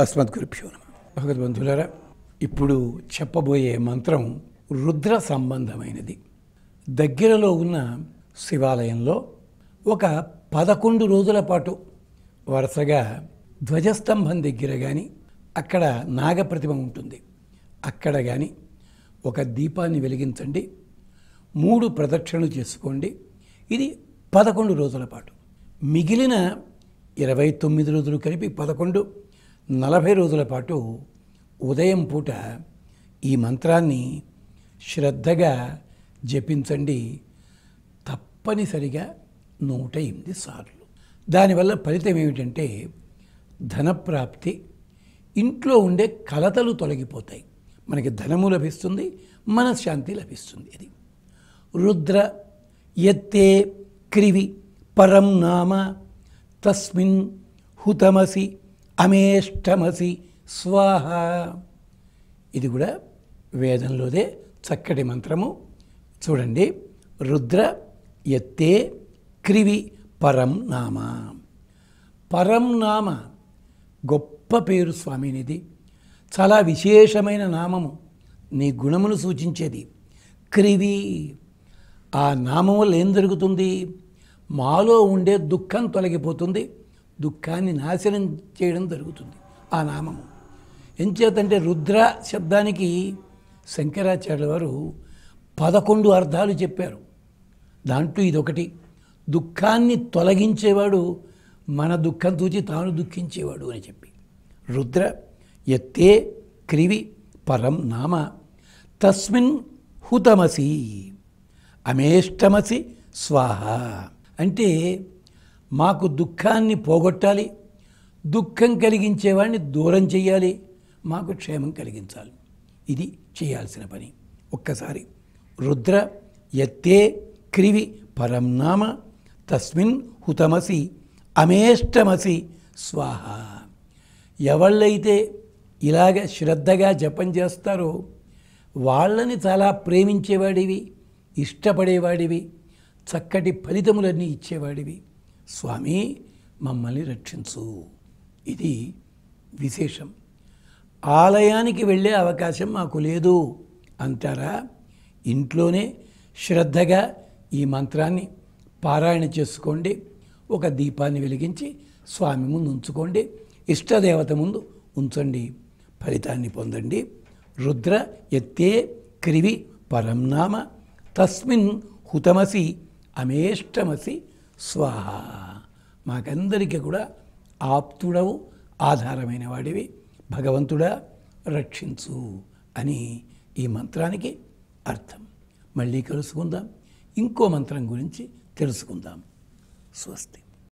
అస్మద్గురుభ్యో నమ. భగవద్బంధులారా ఇప్పుడు చెప్పబోయే మంత్రం రుద్ర సంబంధమైనది. దగ్గరలో ఉన్న శివాలయంలో ఒక పదకొండు రోజుల పాటు వరుసగా ధ్వజస్తంభం దగ్గర కానీ అక్కడ నాగప్రతిమ ఉంటుంది. అక్కడ కానీ ఒక దీపాన్ని వెలిగించండి. మూడు ప్రదక్షిణలు చేసుకోండి. ఇది పదకొండు రోజుల పాటు. మిగిలిన ఇరవై తొమ్మిది రోజులు కలిపి పదకొండు. నలభై రోజుల పాటు ఉదయం పూట ఈ మంత్రాన్ని శ్రద్ధగా జపించండి. తప్పనిసరిగా నూట ఎనిమిది సార్లు. దానివల్ల ఫలితం ఏమిటంటే ధనప్రాప్తి ఇంట్లో ఉండే కలతలు తొలగిపోతాయి. మనకి ధనము లభిస్తుంది మనశ్శాంతి లభిస్తుంది అది. రుద్ర ఎత్తే క్రివి పరం నామ తస్మిన్ హుతమసి అమేష్టమసి స్వాహ. ఇది కూడా వేదంలోదే చక్కటి మంత్రము. చూడండి. రుద్ర ఎత్తే క్రివి పరం నామ. పరం నామ గొప్ప పేరు స్వామినిది. చాలా విశేషమైన నామము. నీ గుణమును సూచించేది. క్రివి. ఆ నామం వల్ల ఏం జరుగుతుంది? మాలో ఉండే దుఃఖం తొలగిపోతుంది. దుఃఖాన్ని నాశనం చేయడం జరుగుతుంది ఆ నామము. ఎంచేతంటే రుద్ర శబ్దానికి శంకరాచార్యుల వారు పదకొండు అర్థాలు చెప్పారు. దాంట్లో ఇదొకటి. దుఃఖాన్ని తొలగించేవాడు మన దుఃఖం చూచి తాను దుఃఖించేవాడు అని చెప్పి. రుద్ర ఎత్తే క్రివి పరం నామ తస్మిన్ హుతమసి అమేష్టమసి స్వాహ. అంటే మాకు దుఃఖాన్ని పోగొట్టాలి దుఃఖం కలిగించేవాడిని దూరం చేయాలి మాకు క్షేమం కలిగించాలి. ఇది చేయాల్సిన పని. ఒక్కసారి. రుద్ర ఎత్తే క్రివి పరం నామ తస్మిన్ హుతమసి అమేష్టమసి స్వాహ. ఎవళ్ళైతే ఇలాగ శ్రద్ధగా జపం చేస్తారో వాళ్ళని చాలా ప్రేమించేవాడివి ఇష్టపడేవాడివి చక్కటి ఫలితములన్నీ ఇచ్చేవాడివి. స్వామి మమ్మల్ని రక్షించు. ఇది విశేషం. ఆలయానికి వెళ్ళే అవకాశం మాకు లేదు అంటారా? ఇంట్లోనే శ్రద్ధగా ఈ మంత్రాన్ని పారాయణ చేసుకోండి. ఒక దీపాన్ని వెలిగించి స్వామి ముందు ఉంచుకోండి. ఇష్టదేవత ముందు ఉంచండి. ఫలితాన్ని పొందండి. రుద్ర ఎత్తే క్రివి పరంనామ తస్మిన్ హుతమసి అమేష్టమసి స్వాహ. మాకందరికీ కూడా ఆప్తుడవు ఆధారమైన వాడివి. భగవంతుడా రక్షించు అని ఈ మంత్రానికి అర్థం. మళ్ళీ కలుసుకుందాం. ఇంకో మంత్రం గురించి తెలుసుకుందాం. స్వస్తి.